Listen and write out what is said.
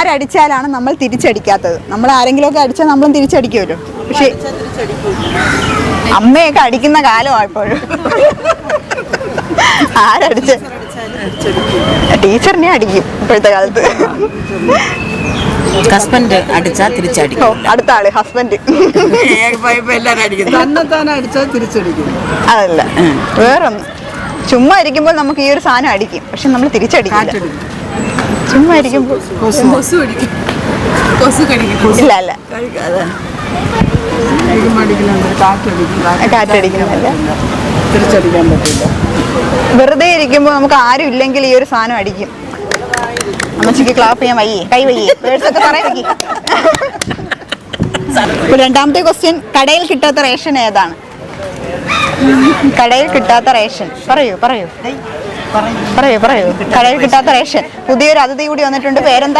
ആരടിച്ചാലാണ് നമ്മൾ തിരിച്ചടിക്കാത്തത്. നമ്മൾ ആരെങ്കിലും ഒക്കെ അടിച്ചാൽ നമ്മളും തിരിച്ചടിക്കുമല്ലോ. പക്ഷെ അമ്മയൊക്കെ അടിക്കുന്ന കാലമാണ് ഇപ്പോഴും. ആരടിച്ച? ടീച്ചറിനെ അടിക്കും ഇപ്പോഴത്തെ കാലത്ത്. ഹസ്ബൻഡ് അടിച്ചാൽ ഓ തിരിച്ചടിക്കും അടുത്ത ആൾ ഹസ്ബൻഡ്. തിരിച്ചടിക്കും. അതല്ല. വേറൊന്നും. ചുമ്മാ ഇരിക്കുമ്പോൾ നമുക്ക് ഈ ഒരു സാധനം അടിക്കും. പക്ഷെ നമ്മൾ തിരിച്ചടിക്കില്ല. ചുമ്മാ ഇരിക്കുമ്പോൾ കൊസു. അടിക്കും കൊസു കടിക്കും ഇല്ല അല്ല അടിക്കുന്നുണ്ട് കാറ്റടിക്കും. കാറ്റടിക്കുന്നില്ല തിരിച്ചടിക്കാൻ പറ്റില്ല. വെറുതെ ഇരിക്കുമ്പോൾ നമുക്ക് ആരും ഇല്ലെങ്കിൽ ഈ ഒരു സാധനം അടിക്കും. അമ്മച്ചിക്ക് ക്ലാപ്പ് ചെയ്യാൻ വയ്യേ കൈ വയ്യേ. വേർഡ്സ് ഒക്കെ പറയാൻ രണ്ടാമത്തെ ക്വസ്റ്റ്യൻ കടയിൽ കിട്ടാത്ത റേഷൻ ഏതാണ്? കടയിൽ കിട്ടാത്ത റേഷൻ. പറയൂ പറയൂ. പറയൂ പറയൂ. കടയിൽ കിട്ടാത്ത റേഷൻ. പുതിയൊരു അതിഥി കൂടി വന്നിട്ടുണ്ട്. പേരെന്താ?